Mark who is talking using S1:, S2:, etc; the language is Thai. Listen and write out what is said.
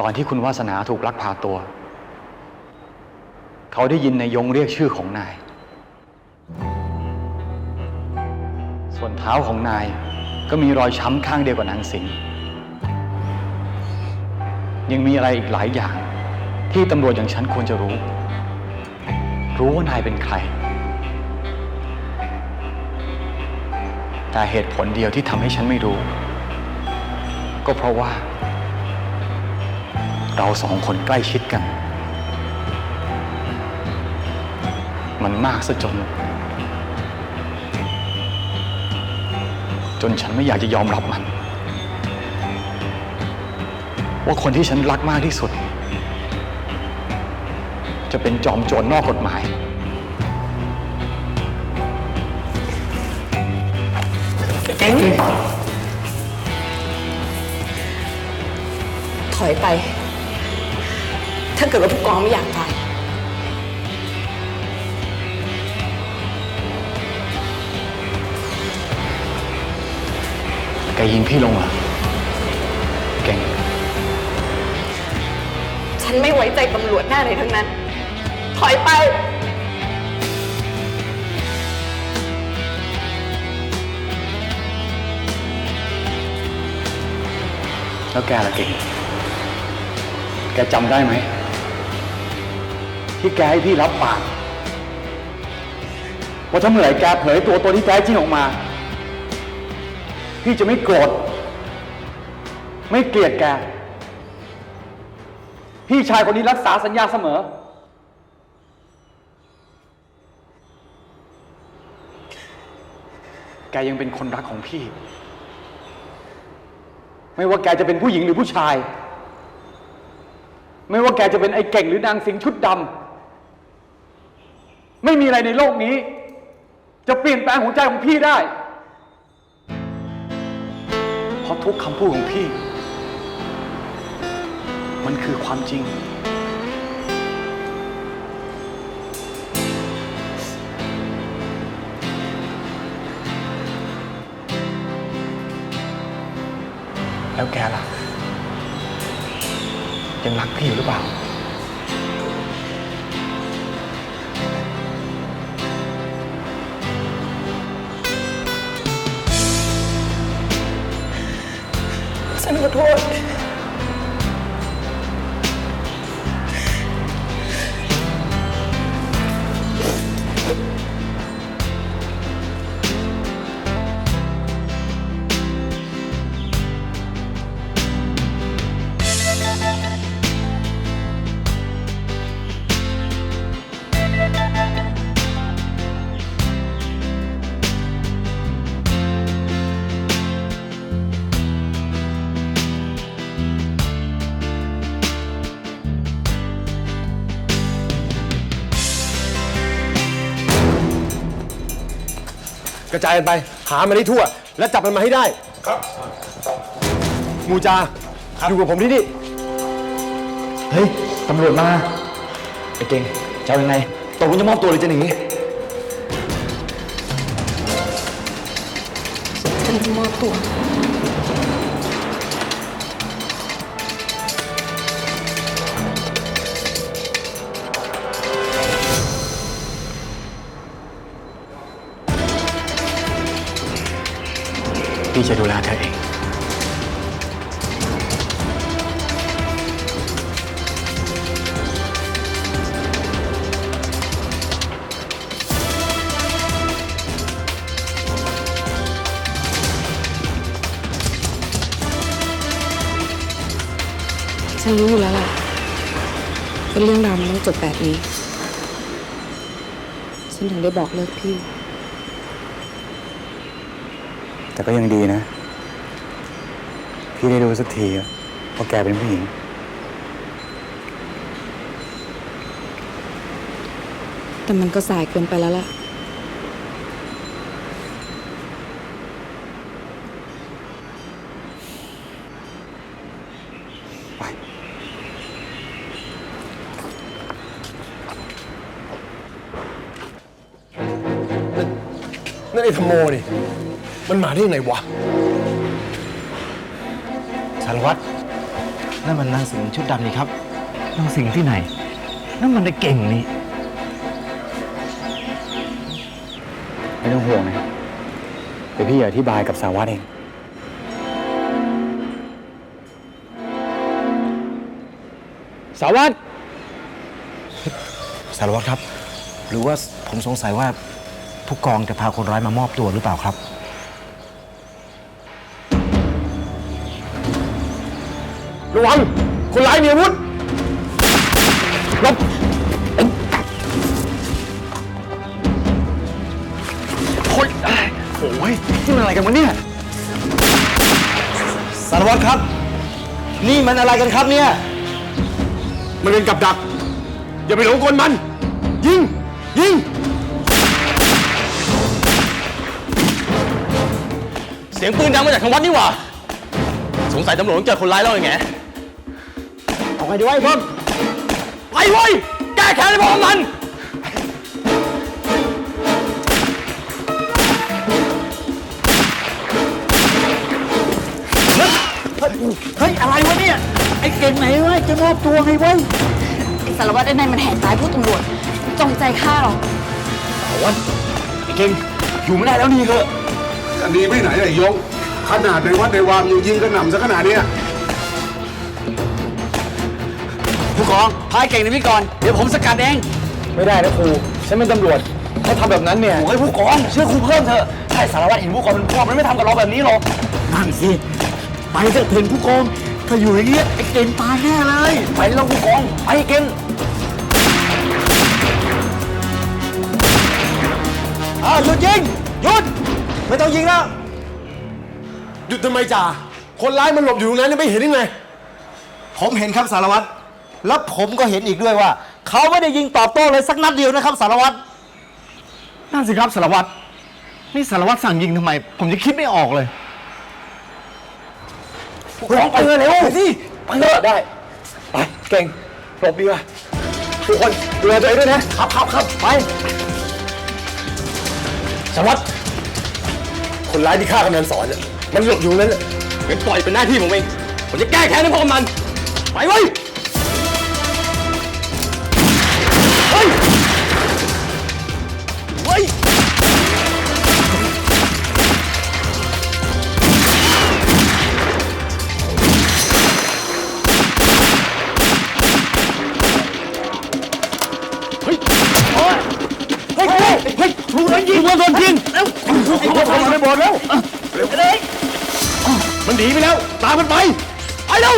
S1: ตอนที่คุณวาสนาถูกลักพาตัว เขาได้ยินนายยงเรียกชื่อของนาย ส่วนเท้าของนายก็มีรอยช้ำข้างเดียวกับนางสิงยังมีอะไรอีกหลายอย่าง ที่ตำรวจอย่างฉันควรจะรู้ รู้ว่านายเป็นใคร แต่เหตุผลเดียวที่ทำให้ฉันไม่รู้ ก็เพราะว่า เราสองคนใกล้ชิดกัน มันมากซะจน จนฉันไม่อยากจะยอมรับมัน ว่าคนที่ฉันรักมากที่สุด จะเป็นจอมโจรนอกกฎหมายเอง
S2: ถอยไป ถ้าเกิดว่าผู้กองไม่อยากตาย
S1: แกยิงพี่ลงเหรอเก่ง
S2: ฉันไม่ไว้ใจตำรวจหน้าไหนทั้งนั้น ถอยไป
S1: แล้วแกล่ะเก่ง แกจำได้ไหม ที่แกให้พี่รับปากว่าถ้าเมื่อไหร่แกเผยตัวตนที่แท้จริงออกมา พี่จะไม่โกรธไม่เกลียดแก พี่ชายคนนี้รักษาสัญญาเสมอ แกยังเป็นคนรักของพี่ ไม่ว่าแกจะเป็นผู้หญิงหรือผู้ชาย ไม่ว่าแกจะเป็นไอ้เก่งหรือนางสิงชุดดำ ไม่มีอะไรในโลกนี้ จะเปลี่ยนแปลงหัวใจของพี่ได้ เพราะทุกคำพูดของพี่ มันคือความจริง แล้วแกล่ะ ยังรักพี่อยู่หรือเปล่า
S2: ฉันขอโทษ
S3: กระจายกันไป หามันให้ทั่ว และจับมันมาให้ได้ ครับมูจาอยู่กับผมที่นี่
S1: เฮ้ย ตำรวจมา ไอ้เก่งจะเอายังไงตกลงจะมอบตัวหรือจะหนี
S2: ฉันจะมอบตัว
S1: พี่จะดูแลเธอเอง
S2: ฉันรู้อยู่แล้วล่ะว่าเรื่องราวมันต้องจบแบบนี้ ฉันถึงได้บอกเลิกพี่
S1: แต่ก็ยังดีนะ พี่ได้รู้สักทีอะว่าแกเป็นผู้หญิง
S2: แต่มันก็สายเกินไปแล้วล่ะ
S3: นั่นไอ้ธรรมโมนี่ มันมาได้ยังไงวะ
S1: สารวัตร
S4: นั่นมันนางสิงห์ชุดดำนี่ครับ
S5: นางสิงห์ที่ไหน นั่นมันได้เก่งนี่
S1: ไม่ต้องห่วงนะครับเดี๋ยวพี่อธิบายกับสารวัตรเอง สารวัตร
S4: สารวัตรครับ หรือว่าผมสงสัยว่าผู้กองจะพาคนร้ายมามอบตัวหรือเปล่าครับ
S3: ระวัง คนร้ายมีอาวุธหลบ
S1: โอ้ยโอ้ยนี่มันอะไรกันวะเนี่ย
S4: สารวัตรครับ นี่มันอะไรกันครับเนี่ย
S3: มันเป็นกับดัก อย่าไปหลงกลมัน ยิง ยิง
S6: เสียงปืนดังมาจากทางวัดนี่หว่า สงสัยตำรวจต้องเจอคนร้ายแล้วไง
S3: เอา ไงดีวะไอ้เพิ่ม
S6: ไปเว้ยแก้แค้นให้พวกมัน
S5: เฮ้ย อะไรวะเนี่ย ไอ้เก่งไหนวะจะมอบตัวไงวะ
S2: ไอ้สารวัตรไอ้นายมันแหกตายผู้ตำรวจจงใจฆ่าเรา
S3: ไอ้เก่งอยู่ไม่ได้แล้วนี่เถอะ
S7: จะหนีไปไหนไอ้ยง ขนาดในวัดในวามยังยิงกระหน่ำซะขนาดเนี้ย
S5: ผู้กองพายเก่งในพี่ก่อน เดี๋ยวผมสกัดเอง
S1: ไม่ได้นะครูฉันเป็นตำรวจถ้าทำแบบนั้นเนี่ย
S5: โอ้ยผู้กองเชื่อครูเพิ่มเถอะถ้าสารวัตรเห็นผู้กองเป็นพ่อมันไม่ทำกับเราแบบนี้หรอกนั่นสิไปเถอะเห็นผู้กองถ้าอยู่อย่างเงี้ยไอ้เก่งตายแน่เลยไปแล้วผู้กองไปเก่ง
S4: อ้าวหยุดยิงหยุดไม่ต้องยิงแล้ว
S3: หยุดทำไมจ่าคนร้ายมันหลบอยู่ตรงนั้นเนี่ยไม่เห็นยังไง
S4: ผมเห็นครับสารวัตร แล้วผมก็เห็นอีกด้วยว่า เขาไม่ได้ยิงตอบโต้เลยสักนัดเดียวนะครับ สารวัตร
S5: นั่นสิครับสารวัตรนี่สารวัตรสั่งยิงทำไม ผมจะคิดไม่ออกเลย
S3: ผู้กองไปเลยเร็วสิไปเถอะได้ ไป เก่งหลบดีกว่าทุกคนดูแลตัวเองด้วยนะครับครับครับไปสารวัตรคนร้ายที่ฆ่ากำนันสอนเนี่ยมันหลบอยู่ตรงนั้นแหละ
S6: งั้นปล่อยเป็นหน้าที่ผมเอง ผมจะแก้แค้นให้พวกมันไปเว้ย เฮ้ยเฮ้ย
S5: รู้แล้วยิงว่าโดนยิงเร็ว
S3: เขาทำอะไปบอดแล้วมันหนีไปแล้ว ตามมันไป
S6: ไปเร็ว